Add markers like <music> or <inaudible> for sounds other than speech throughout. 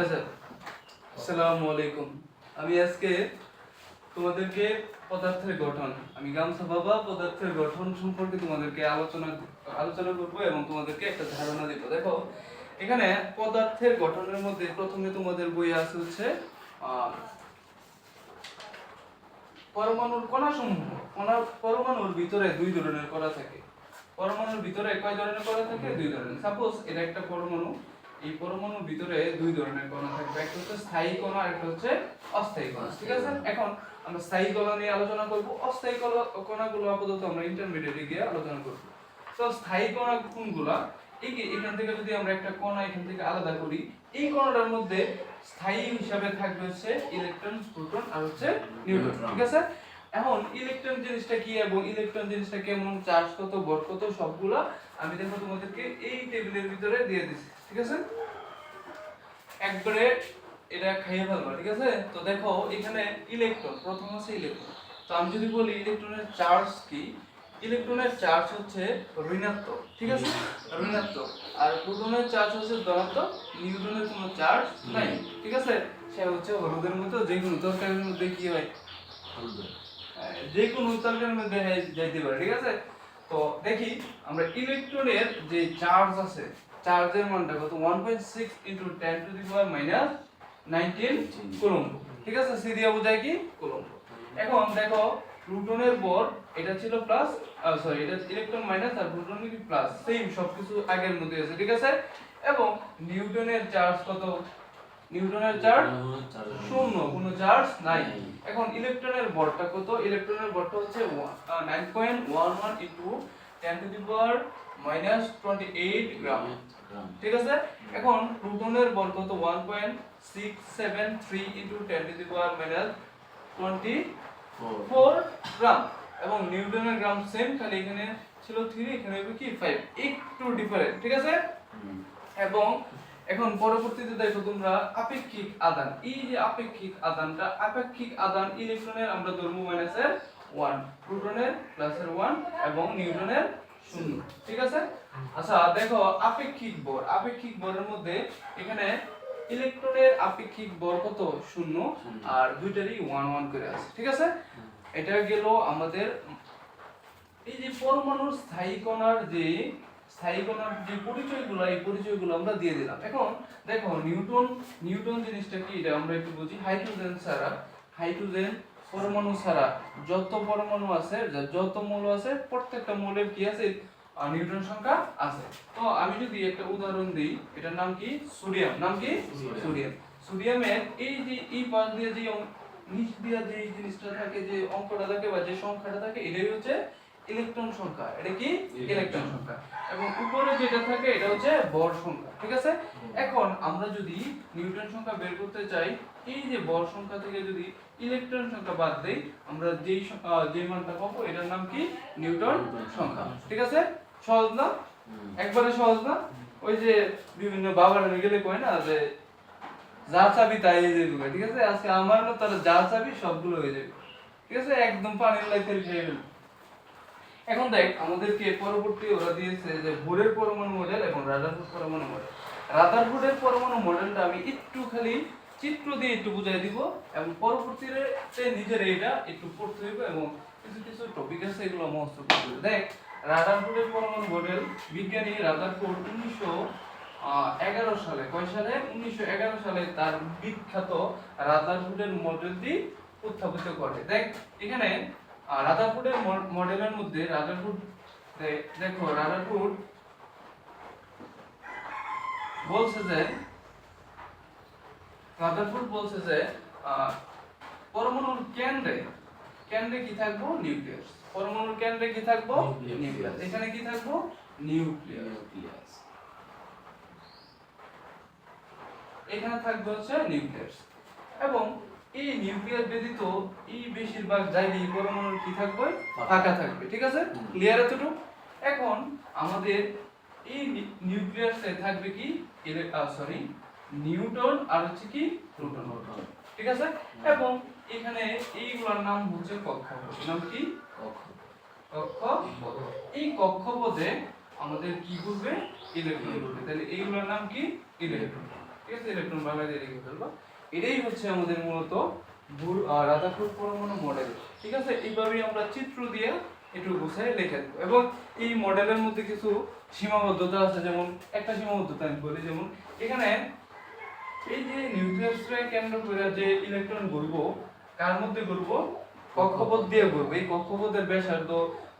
আচ্ছা আসসালামু আমি আজকে তোমাদেরকে পদার্থের গঠন, আমি গামছা বাবা, পদার্থের গঠন সম্পর্কে তোমাদেরকে আলোচনা আলোচনা করব এবং তোমাদেরকে একটা ধারণা দেব। দেখো, এখানে পদার্থের গঠনের মধ্যে প্রথমে তোমাদের বই আছে হচ্ছে পরমাণুর কণা সমূহ কণা, পরমাণুর ভিতরে দুই ধরনের কণা থাকে। পরমাণুর ভিতরে কয় ধরনের কণা থাকে? দুই ধরনের। সাপোজ এটা একটা পরমাণু এই পরমাণুর ভিতরে দুই ধরনের কণা থাকবে একটা হচ্ছে স্থায়ী কণা আর একটা হচ্ছে অস্থায়ী কণা ঠিক আছে? এখন আমরা স্থায়ী কণা নিয়ে আলোচনা করব। অস্থায়ী কণা- কণাগুলো আপাতত আমরা ইন্টারমিডিয়েটে গিয়ে আলোচনা করব। তো স্থায়ী কণা কোনগুলা? এই যে এখান থেকে যদি আমরা একটা কণা এখান থেকে আলাদা করি এই কণাটার মধ্যে স্থায়ী হিসাবে থাকবে হচ্ছে ইলেকট্রন প্রোটন আর হচ্ছে নিউট্রন ঠিক আছে? এখন ইলেকট্রন জিনিসটা কি এবং ইলেকট্রন জিনিসটা কেমন চার্জ কত ভর কত সবগুলা আমি দেখো তোমাদেরকে এই টেবিলের ভিতরে দিয়ে দিছি ঠিক আছে? একবারে এটা খাইয়ে ফেলবা ঠিক আছে? তো দেখো এখানে ইলেকট্রন প্রথম হচ্ছে ইলেকট্রন তো আমি যদি বলি ইলেকট্রনের চার্জ কি? ইলেকট্রনের চার্জ হচ্ছে ঋণাত্মক ঠিক আছে? ঋণাত্মক। আর প্রোটনের চার্জ হচ্ছে ধনাত্মক নিউট্রনের কোনো চার্জ নাই ঠিক আছে? সে হচ্ছে হলুদের মতো যে কোনো তরকারির মধ্যে কি হয়? আহ, যে কোনো তরকারির মধ্যে যাইতে পারে ঠিক আছে? তো দেখি আমরা ইলেকট্রনের যে চার্জ আছে চার্জের মানটা কত? 1.6 into 10 to the power minus 19 coulomb. ঠিক আছে? সি দিয়ে বোঝায় কি? কুলম্ব। এখন দেখো প্রোটনের বর এটা ছিল প্লাস সরি এটা ইলেকট্রন মাইনাস আর প্রোটনের কি প্লাস সেম সবকিছু আগের মধ্যে আছে, ঠিক আছে? এবং নিউটনের চার্জ কত? নিউটনের চার্জ শূন্য, কোনো চার্জ নাই। এখন ইলেকট্রনের ভরটা কত? ইলেকট্রনের ভরটা হচ্ছে nine point one one into ten to the power minus twenty eight gram ঠিক আছে? এখন প্রোটনের ভর কত? One point six seven three into ten to the power minus twenty four gram. এবং নিউটনের গ্রাম সেম খালি এখানে ছিল থ্রি এখানে হবে কি? ফাইভ একটু ডিফারেন্ট ঠিক আছে? এবং এখন পরবর্তীতে দেখো তোমরা আপেক্ষিক আদান। এই যে আপেক্ষিক আদানটা আপেক্ষিক আদান ইলেকট্রনের আমরা ধর্ম মাইনাসের ওয়ান প্রোটনের প্লাসের ওয়ান এবং নিউটনের শূন্য ঠিক আছে? আচ্ছা দেখো আপেক্ষিক আপেক্ষিক মধ্যে এখানে ইলেকট্রনের আপেক্ষিক কত? শূন্য। আর দুইটারই ওয়ান ওয়ান করে আছে। ঠিক আছে? এটা গেল আমাদের এই যে পরমাণুর স্থায়ী কণার যে স্থায়ী কণার যে পরিচয়গুলো এই পরিচয়গুলো আমরা দিয়ে দিলাম। এখন দেখো নিউটন নিউটন জিনিসটা কি? এটা আমরা একটু বুঝি। হাইড্রোজেন ছাড়া হাইড্রোজেন পরমাণু ছাড়া যত পরমাণু আছে যত মৌল আছে প্রত্যেকটা মৌলের কি আছে? নিউট্রন নিউটন সংখ্যা আছে। তো আমি যদি একটা উদাহরণ দিই এটার নাম কি? সোডিয়াম। নাম কি? সোডিয়াম। সোডিয়াম। সোডিয়ামের এই যে এই পাশ দিয়ে যে নিচ দিয়ে যে জিনিসটা থাকে যে অঙ্কটা থাকে বা যে সংখ্যাটা থাকে এটাই হচ্ছে ইলেকট্রন সংখ্যা এটা কি? ইলেকট্রন। সংখ্যা। এবং উপরে যেটা থাকে এটা হচ্ছে ভর সংখ্যা ঠিক আছে? এখন আমরা যদি নিউটন সংখ্যা বের করতে চাই এই যে ভর সংখ্যা থেকে যদি ইলেকট্রন সংখ্যা বাদ দেই আমরা যেই যে মানটা পাবো এটার নাম কি? নিউটন সংখ্যা ঠিক আছে? সহজ না? একবারে সহজ না? ওই যে বিভিন্ন বাবার গেলে কয় না যে যা চাবি তাই হয়ে যাবে ঠিক আছে? আজকে আমার না তারা যা চাবি সবগুলো হয়ে যাবে ঠিক আছে? একদম পানির লাইতে খেয়ে এখন দেখ, আমাদেরকে পরবর্তী ওরা দিয়েছে যে ভোরের পরমাণু মডেল এবং রাদারফোর্ড পরমাণু মডেল রাদারফোর্ডের পরমাণু মডেলটা আমি একটু খালি চিত্র দিয়ে একটু বুঝাই দিব এবং পরবর্তীতে নিজের এইটা একটু পড়তে হইবে এবং কিছু কিছু টপিক আছে এগুলো মস্ত করতে। দেখ রাদারফোর্ডের পরমাণু মডেল বিজ্ঞানী রাদারফোর্ড উনিশশো এগারো সালে, কয় সালে? উনিশশো এগারো সালে তার বিখ্যাত রাদারফোর্ডের মডেলটি উত্থাপিত করে। দেখ, এখানে ম- মডেলের মধ্যে রাদারফোর্ড দে- দেখো রাদারফোর্ড বলছে যে রাদারফোর্ড বলছে যে পরমাণুর কেন্দ্রে কেন্দ্রে কি থাকব? নিউক্লিয়াস। পরমাণুর কেন্দ্রে কি থাকব. নিউক্লিয়াস। এখানে কি থাকব? নিউক্লিয়াস। এখানে থাকবে হচ্ছে নিউক্লিয়াস। এবং এই নিউক্লিয়াস ব্যতীত এই বেশিরভাগ জায়গায় পরমাণুর কি থাকবে? ফাঁকা। থাকবে ঠিক আছে। ক্লিয়ার এতটুকু? এখন আমাদের এই নিউক্লিয়াসে থাকবে কি? সরি নিউটন আর হচ্ছে কি? প্রোটন ঠিক আছে? এবং এখানে এইগুলোর নাম হচ্ছে কক্ষপথ। নাম কি? কক্ষপথ। এই কক্ষপথে আমাদের কি ঘুরবে? ইলেকট্রন ঘুরবে। তাহলে এইগুলোর নাম কি? ইলেকট্রন। ঠিক আছে? ইলেকট্রন দিয়ে লিখে ফেলবা। এটাই হচ্ছে আমাদের মূলত ভুল রাধাপুর পরমাণু মডেল ঠিক আছে? এইভাবেই আমরা চিত্র দিয়ে একটু গুছাই লিখে দেবো। এবং এই মডেলের মধ্যে কিছু সীমাবদ্ধতা আছে, যেমন একটা সীমাবদ্ধতা আমি বলি, যেমন এখানে এই যে নিউক্লিয়াসকে কেন্দ্র করে যে ইলেকট্রন ঘুরবো, কার মধ্যে ঘুরবো? কক্ষপথ দিয়ে ঘুরবো। এই কক্ষপথের ব্যাসার্ধ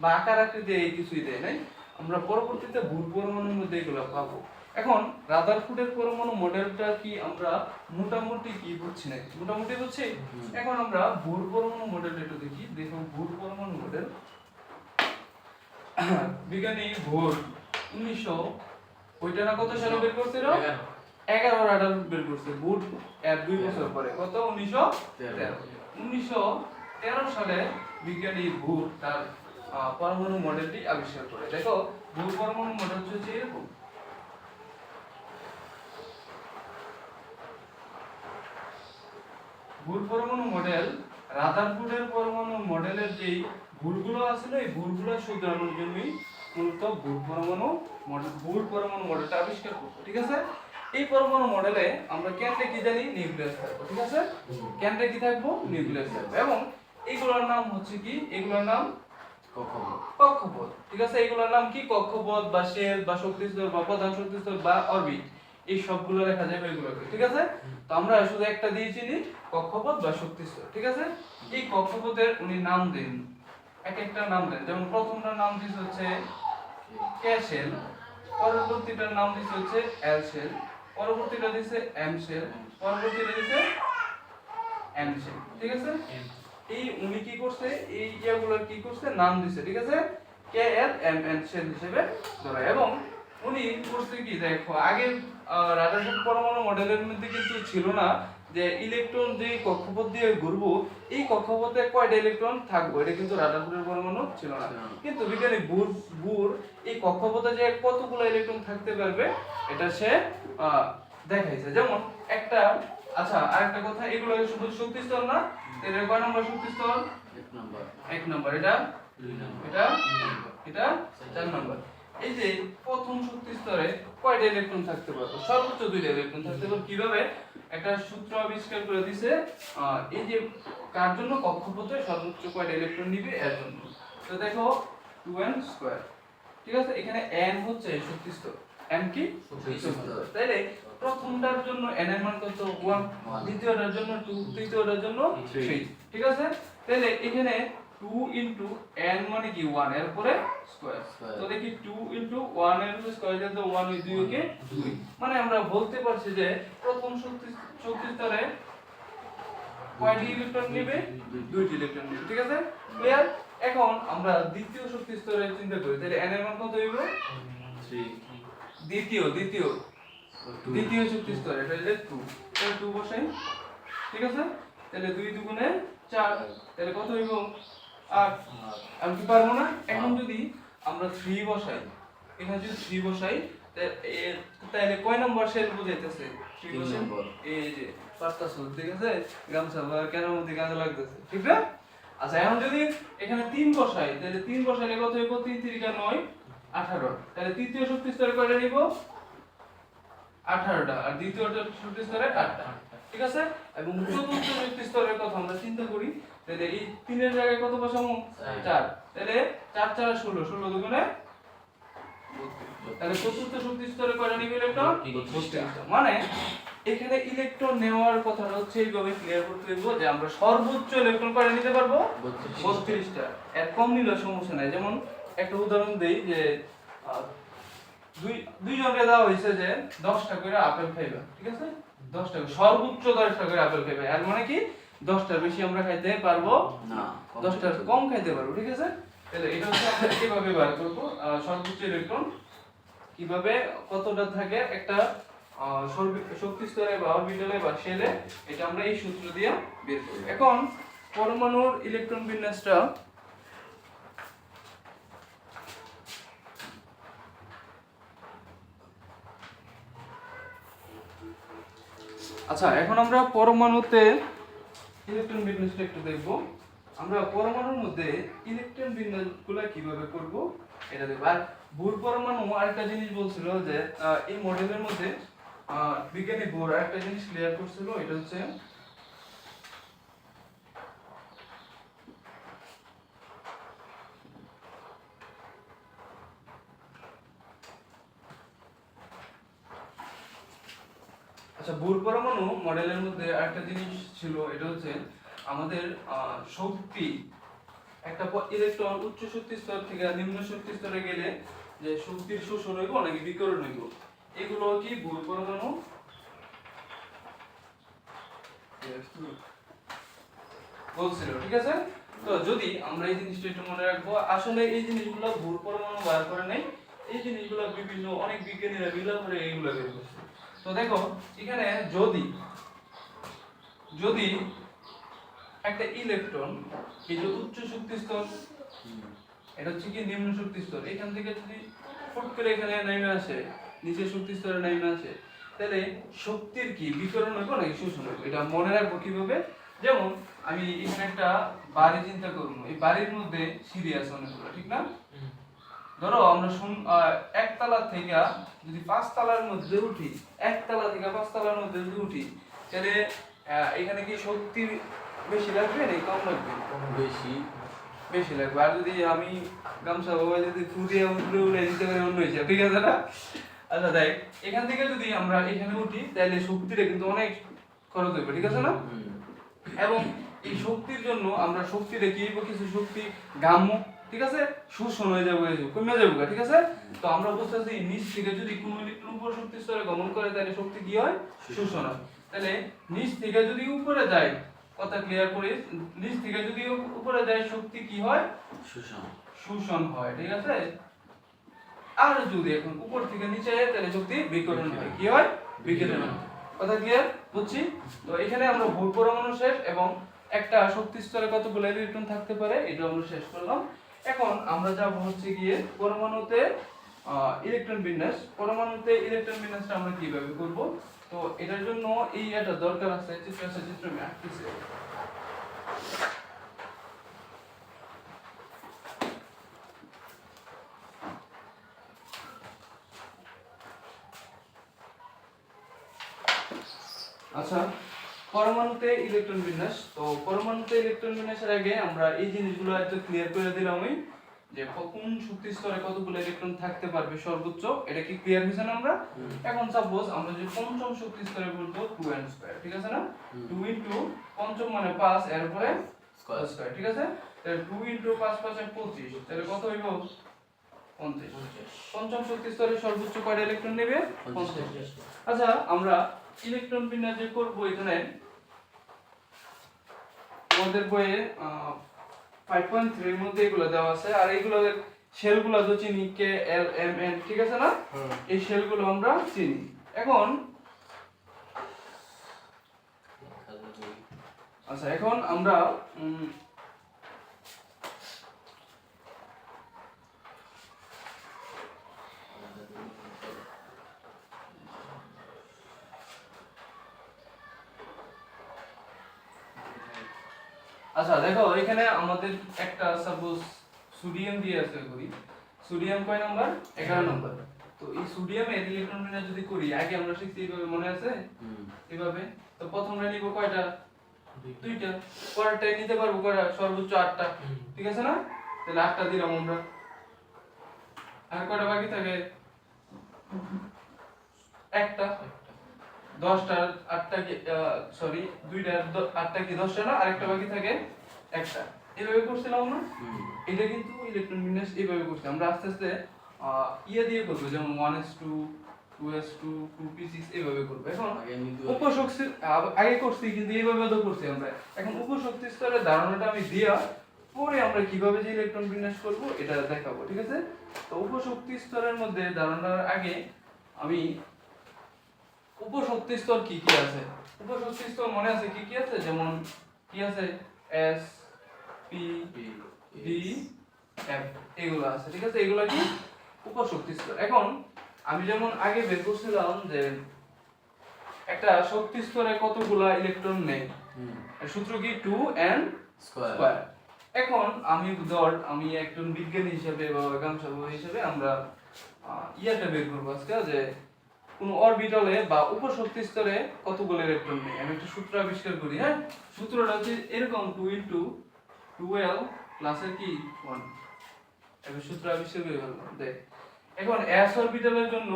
বা আকার আকৃতি এই কিছুই দেয়, নাই? আমরা পরবর্তীতে ভূর পরমাণুর মধ্যে এগুলো পাবো। এখন রাদারফুডের পরমাণু মডেলটা কি আমরা মোটামুটি কি বুঝছি নাকি? মোটামুটি বুঝছি? এখন আমরা ভূর পরমাণু মডেলটা একটু দেখি। দেখো ভূর পরমাণু মডেল। <coughs> বিজ্ঞানী ভোর উনিশশো ওইটা না কত সালে বের করছিল এগারো। আঠারো বের করছে বুট এর দুই বছর পরে। কত? উনিশশো তেরো। উনিশশো তেরো সালে বিজ্ঞানী ভুর তার পরমাণু মডেলটি আবিষ্কার করে। দেখো ভুর পরমাণু মডেল হচ্ছে এরকম। ভুল পরমাণু মডেল রাদারফোর্ডের পরমাণু মডেলের যেই ভুলগুলো আছিল এই ভুলগুলো শুধরানোর জন্যই মূলত ভুল পরমাণু মডেল ভুল পরমাণু মডেলটা আবিষ্কার করব ঠিক আছে? এই পরমাণু মডেলে আমরা কেন্দ্রে কি জানি? নিউক্লিয়াস থাকব ঠিক আছে? কেন্দ্রে কি থাকব? নিউক্লিয়াস থাকব। এবং এইগুলোর নাম হচ্ছে কি? এগুলোর নাম কক্ষপথ। ঠিক আছে? এগুলোর নাম কি? কক্ষপথ বা শেল বা শক্তিস্তর বা প্রধান শক্তিস্তর বা অরবিট এই সবগুলো লেখা যাবে এগুলোকে ঠিক আছে? তো আমরা শুধু একটা দিয়ে চিনি কক্ষপথ বা শক্তিস্তর ঠিক আছে? এই কক্ষপথের উনি নাম দেন এক একটা নাম দেন। যেমন প্রথমটার নাম দিচ্ছে হচ্ছে ক্যাশেল পরবর্তীটার নাম দিচ্ছে হচ্ছে এল শেল পরবর্তীটা দিচ্ছে এম শেল পরবর্তীটা দিচ্ছে এম শেল ঠিক আছে? এই উনি কি করছে? এই ইয়াগুলোর কি করছে? নাম দিছে ঠিক আছে? K L M N cell হিসেবে ধরা। এবং উনি করছে কি দেখো আগে রাদারফোর্ড পরমাণু মডেলের মধ্যে কিন্তু ছিল না যে ইলেকট্রন যে কক্ষপথ দিয়ে ঘুরবো এই কক্ষপথে কয়টা ইলেকট্রন থাকব? এটা কিন্তু রাদারফোর্ডের পরমাণু ছিল না। কিন্তু বিজ্ঞানী বুর বুর এই কক্ষপথে যে কতগুলো ইলেকট্রন থাকতে পারবে এটা সে আহ, দেখাইছে। যেমন একটা আচ্ছা আরেকটা কথা এগুলো শুধু শক্তি স্তর না? এটা কয় নম্বর শক্তি স্তর এক নম্বর এটা? দুই এটা? এটা? চার নম্বর। এই যে প্রথম শক্তি স্তরে কয়টা ইলেকট্রন থাকতে পারবে সর্বোচ্চ দুইটা ইলেকট্রন থাকতে পারবে কীভাবে একটা সূত্র আবিষ্কার করে দিছে? এই যে কার জন্য? কক্ষপথে সর্বোচ্চ কয়টা ইলেকট্রন নিবে? এর জন্য। তো দেখো 2n স্কয়ার ঠিক আছে? এখানে n হচ্ছে শক্তি স্তর। n কি। তাইলে প্রথমটার জন্য n এর মান কত? 1 দ্বিতীয়টার জন্য 2 তৃতীয়টার জন্য. 3 ঠিক আছে? তাহলে এখানে 2 ইনটু n মানে কি? 1 এর পরে স্কয়ার তো দেখি 2 ইনটু 1 এর স্কয়ার দিলে 1 ওই 2 কে 2 মানে আমরা বলতে পারছি যে প্রথম শক্তি শক্তি স্তরে কয়টি ইলেকট্রন নেবে? দুইটি। ইলেকট্রন নেবে ঠিক আছে? ক্লিয়ার এখন আমরা দ্বিতীয় শক্তি স্তরে চিন্তা করি তাহলে n এর মান কত হইব? দ্বিতীয় দ্বিতীয়। দ্বিতীয় শক্তি স্তর এটা হচ্ছে 2 তাহলে 2 বসাই ঠিক আছে? তাহলে 2 দুগুণে 4 তাহলে কত হইব? 8 আমি কি পারব না? এখন যদি আমরা 3 বসাই এখানে যদি 3 বসাই তাহলে কয় নম্বর সেল বুঝাইতেছে? 3 তিন বসাই। নম্বর। এই যে পারতাছো ঠিক আছে? গামছা বা কেন মধ্যে কাজে লাগতেছে? ঠিক না? আচ্ছা এখন যদি এখানে 3 বসাই তাহলে 3 বসাইলে কত হইব? 3 3 9 18 তাহলে তৃতীয় শক্তি স্তরে কয়টা নিব? আঠারোটা। আর দ্বিতীয়টা শক্তি স্তরে আটটা। ঠিক আছে? এবং চতুর্থ শক্তি স্তরের কথা আমরা চিন্তা করি তাহলে এই তিনের জায়গায় কত বসাবো? চার। তাহলে চার চার ষোলো। ষোলো দুগুণে তাহলে চতুর্থ শক্তি স্তরে কয়টা নিবে ইলেকট্রন? মানে এখানে ইলেকট্রন নেওয়ার কথাটা হচ্ছে এইভাবে ক্লিয়ার করতে যে আমরা সর্বোচ্চ ইলেকট্রন কয়টা নিতে পারব? বত্রিশটা। এর কম নিলে সমস্যা নাই। যেমন একটা উদাহরণ দেই যে দুই দুইজনকে দেওয়া হয়েছে যে দশটা করে আপেল খাইবা ঠিক আছে? দশটা করে। সর্বোচ্চ দশটা করে আপেল খাইবা। এর মানে কি? দশটার বেশি আমরা খাইতে পারব? না দশটার কম খাইতে পারব ঠিক আছে? তাহলে এটা হচ্ছে আমরা কীভাবে বার করব? সর্বোচ্চ ইলেকট্রন কীভাবে কতটা থাকে একটা শক্তি স্তরে বা অরবিটালে বা শেলে এটা আমরা এই সূত্র দিয়ে বের করি এখন পরমাণুর ইলেকট্রন বিন্যাসটা আচ্ছা এখন আমরা পরমাণুতে ইলেকট্রন বিন্যাসটা একটু দেখব। আমরা পরমাণুর মধ্যে ইলেকট্রন বিন্যাসগুলো কীভাবে করব, এটা দেখব। আর ভোর পরমাণু আরেকটা জিনিস বলছিল যে এই মডেলের মধ্যে বিজ্ঞানী বোর আরেকটা জিনিস ক্লিয়ার করছিল, এটা হচ্ছে আচ্ছা বোর পরমাণু মডেলের মধ্যে আরেকটা জিনিস ছিল, এটা হচ্ছে আমাদের শক্তি। একটা ইলেকট্রন উচ্চ শক্তি স্তর থেকে নিম্ন শক্তি স্তরে গেলে যে শক্তির শোষণ হইব নাকি বিকরণ হইব, এগুলো কি বোর পরমাণু? বলছিল, ঠিক আছে? তো যদি আমরা এই জিনিসটা একটু মনে রাখব, আসলে এই জিনিসগুলো ভুল পরমাণু বার করে নেই, এই জিনিসগুলো বিভিন্ন অনেক বিজ্ঞানীরা মিলা করে এইগুলো বের করছে। তো দেখো, এখানে যদি যদি একটা ইলেকট্রন এই যে উচ্চ শক্তি স্তর, এটা হচ্ছে কি নিম্ন শক্তি স্তর, এখান থেকে যদি ফুট করে এখানে নেমে আসে, নিচের শক্তি স্তরে নেমে আসে, তাহলে শক্তির কি, বিকরণ হইব নাকি শোষণ হইব? এটা মনে রাখব কীভাবে? যেমন আমি এখানে একটা বাড়ি চিন্তা করব, এই বাড়ির মধ্যে আছে অনেকগুলো, ঠিক না? ধরো আমরা শুন একতলা থেকে যদি পাঁচতলার মধ্যে উঠি একতলা থেকে পাঁচতলার মধ্যে যদি উঠি তাহলে এখানে কি শক্তি বেশি লাগবে নাকি কম লাগবে? বেশি। বেশি লাগবে। আর যদি আমি গামছা বাবা যদি ফুরিয়ে উঠলে উড়ে দিতে পারি অন্য হিসাব ঠিক আছে না? আচ্ছা দেখ এখান থেকে যদি আমরা এখানে উঠি তাহলে শক্তিটা কিন্তু অনেক খরচ হইবে ঠিক আছে না? এবং এই শক্তির জন্য আমরা শক্তিটা কি? কিছু শক্তি গ্রাম্য ঠিক আছে? শোষণ হয়ে যাবে কমে যাবে ঠিক আছে? তো আমরা বুঝতেছি নিচ থেকে যদি কোনো ইলেকট্রন উপর শক্তি স্তরে গমন করে তাহলে শক্তি কি হয়? শোষণ হয় তাহলে নিচ থেকে যদি উপরে যায় কথা ক্লিয়ার করি নিচ থেকে যদি উপরে যায় শক্তি কি হয়? শোষণ শোষণ হয় ঠিক আছে? আর যদি এখন উপর থেকে নিচে যায় তাহলে শক্তি বিকরণ হয়। কি হয়? বিকিরণ হয়। কথা ক্লিয়ার বুঝছি? তো এখানে আমরা ভূ পরমাণু শেষ এবং একটা শক্তি স্তরে কতগুলো ইলেকট্রন থাকতে পারে এটা আমরা শেষ করলাম। এখন আমরা যাব হচ্ছে গিয়ে পরমাণুতে ইলেকট্রন বিন্যাস। পরমাণুতে ইলেকট্রন বিন্যাসটা আমরা কীভাবে করব? তো এটার জন্য এই এটা দরকার আছে চিত্র আছে চিত্র আমি আঁকতেছি আচ্ছা পরমাণুতে ইলেকট্রন বিন্যাস। তো পরমাণুতে ইলেকট্রন বিন্যাসের আগে আমরা এই জিনিসগুলো একটু ক্লিয়ার করে দিলাম আমি যে কোন শক্তি স্তরে কতগুলো ইলেকট্রন থাকতে পারবে সর্বোচ্চ এটা কি ক্লিয়ার হয়েছে না আমরা? এখন সাপোজ আমরা যে পঞ্চম শক্তি স্তরে বলব টু এন স্কোয়ার ঠিক আছে না। টু ইন্টু পঞ্চম মানে পাঁচ এর উপরে স্কয়ার স্কোয়ার ঠিক আছে? তাহলে টু ইন্টু পাঁচ পাঁচে পঁচিশ তাহলে কত হইব? পঞ্চাশ। পঞ্চম শক্তি স্তরে সর্বোচ্চ কয়টা ইলেকট্রন নেবে? পঞ্চাশ। আচ্ছা আমরা ইলেকট্রন বিন্যাস যে করব এখানে আমাদের বইয়ে ফাইভ পয়েন্ট থ্রির মধ্যে এগুলো দেওয়া আছে। আর এইগুলো শেলগুলো তো চিনি কে এল এম এন ঠিক আছে না? এই শেলগুলো আমরা চিনি। এখন আচ্ছা এখন আমরা আচ্ছা দেখো এখানে আমাদের একটা সাপোজ সোডিয়াম দিয়ে আছে করি। সোডিয়াম কয় নাম্বার? এগারো নাম্বার। তো এই সোডিয়ামের ইলেকট্রন বিন্যাস যদি করি আগে আমরা শিখছি এইভাবে মনে আছে? এভাবে তো প্রথমটা নিব কয়টা? দুইটা। পরেরটাই নিতে পারব কয়টা? সর্বোচ্চ আটটা। ঠিক আছে না? তাহলে আটটা দিলাম আমরা। আর কয়টা বাকি থাকে? একটা। দশটা আটটা কি সরি দুইটা আটটা কি দশটা না? আরেকটা বাকি থাকে একটা। এভাবে করছিলাম আমরা এটা কিন্তু ইলেকট্রন বিন্যাস এইভাবে করছি। আমরা আস্তে আস্তে ইয়ে দিয়ে করব যেমন one S two two S two two P six এইভাবে করব। এখন উপশক্তি আগে করছি কিন্তু এইভাবে তো করছি আমরা। এখন উপশক্তি স্তরের ধারণাটা আমি দিয়া পরে আমরা কীভাবে যে ইলেকট্রন বিন্যাস করব এটা দেখাবো ঠিক আছে? তো উপশক্তি স্তরের মধ্যে ধারণার আগে আমি উপশক্তি স্তর কি কি আছে? উপশক্তি স্তর মনে আছে কি কি আছে? যেমন কি আছে? এস পি ডি এফ এগুলো আছে ঠিক আছে? এগুলো কি? উপশক্তি স্তর এখন আমি যেমন আগে বের করছিলাম যে একটা শক্তি স্তরে কতগুলা ইলেকট্রন নেই। সূত্র কি? টু এন স্কয়ার এখন আমি ধর আমি একজন বিজ্ঞানী হিসেবে বা বাবা হিসেবে আমরা ইয়াটা বের করব আজকে যে কোন অরবিটালে বা উপশক্তি স্তরে কতগুলো ইলেকট্রন নেই আমি একটা সূত্র আবিষ্কার করি হ্যাঁ? সূত্রটা হচ্ছে এরকম টু ইন্টু টুয়েলভ প্লাসের কি? ওয়ান এবার সূত্র আবিষ্কার করে ফেললাম, দেখ। এখন এস অরবিটালের জন্য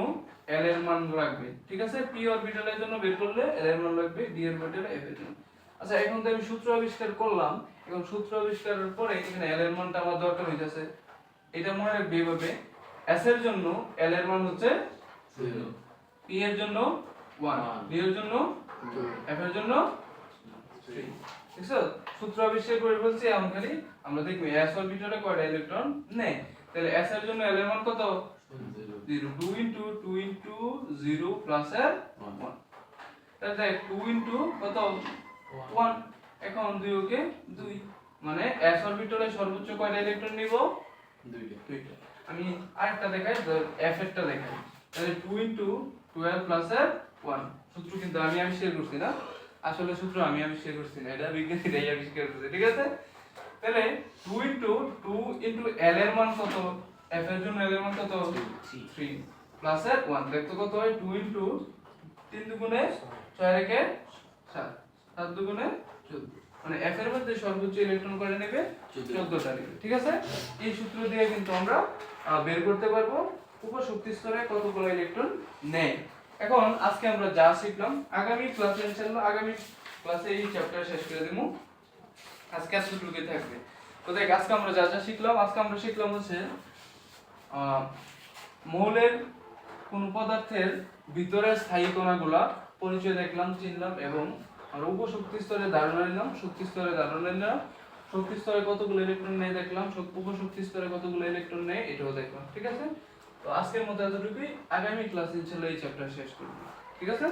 এল এর মান রাখবে, ঠিক আছে? পি অরবিটালের জন্য বের করলে এল এর মান রাখবে ডি অরবিটালে এফ এর জন্য। আচ্ছা এখন তো আমি সূত্র আবিষ্কার করলাম, এখন সূত্র আবিষ্কারের পরে এখানে এল এর মানটা আমার দরকার হইতাছে। এটা মনে রাখবে এভাবে এস এর জন্য এল এর মান হচ্ছে পি এর জন্য ওয়ান. ডি এর জন্য এফ এর জন্য থ্রি ঠিক আছে সূত্র আবিষ্কার করে বলছি এখন খালি আমরা দেখব এস অরবিটালে কয়টা ইলেকট্রন নেই তাহলে এস এর জন্য এল এর মান কত? Zero two into two into zero plus এর ওয়ান তাহলে দেখ টু ইন্টু কত? ওয়ান এখন দুই ওকে দুই। মানে এস অরবিটালে সর্বোচ্চ কয়টা ইলেকট্রন নিব? দুইটা। আমি আরেকটা দেখাই এফ এরটা দেখাই। তাহলে two into twelve plus one সূত্র কিন্তু আমি আবিষ্কার করছি না। আসলে সূত্র আমি আবিষ্কার করছি না এটা বিজ্ঞানীরাই আবিষ্কার করছে ঠিক আছে? তাহলে two into two into L এর মান কত? এফ এর জন্য এল এর মান কত? থ্রি প্লাস ওয়ান দেখতো কত হয়? টু ইন্টু তিন দুগুণে ছয় রেখে সাত সাত দুগুণে চোদ্দ। মানে এফ এর মধ্যে সর্বোচ্চ ইলেকট্রন করে নেবে? চোদ্দটা নেবে ঠিক আছে? এই সূত্র দিয়ে কিন্তু আমরা বের করতে পারব। উপশক্তি স্তরে কতগুলো ইলেকট্রন নেয়? এখন আজকে আমরা যা শিখলাম, আগামী ক্লাসে ইনশাআল্লাহ আগামী ক্লাসে এই চ্যাপ্টার শেষ করে দেবো। আজকে এতটুকুই থাকবে। তো দেখ, আজকে আমরা যা যা শিখলাম, আজকে আমরা শিখলাম হচ্ছে মৌলের কোন পদার্থের ভিতরের স্থায়ী কণাগুলা পরিচয় দেখলাম, চিনলাম এবং আর উপশক্তি স্তরে ধারণা নিলাম, শক্তি স্তরে ধারণা নিলাম। শক্তি স্তরে কতগুলো ইলেকট্রন নেই দেখলাম শক- উপশক্তি স্তরে কতগুলো ইলেকট্রন নেই এটাও দেখলাম, ঠিক আছে? তো আজকের মতো এতটুকুই। আগামী ক্লাসে ইনশাল্লাহ এই চ্যাপ্টার শেষ করব। ঠিক আছে?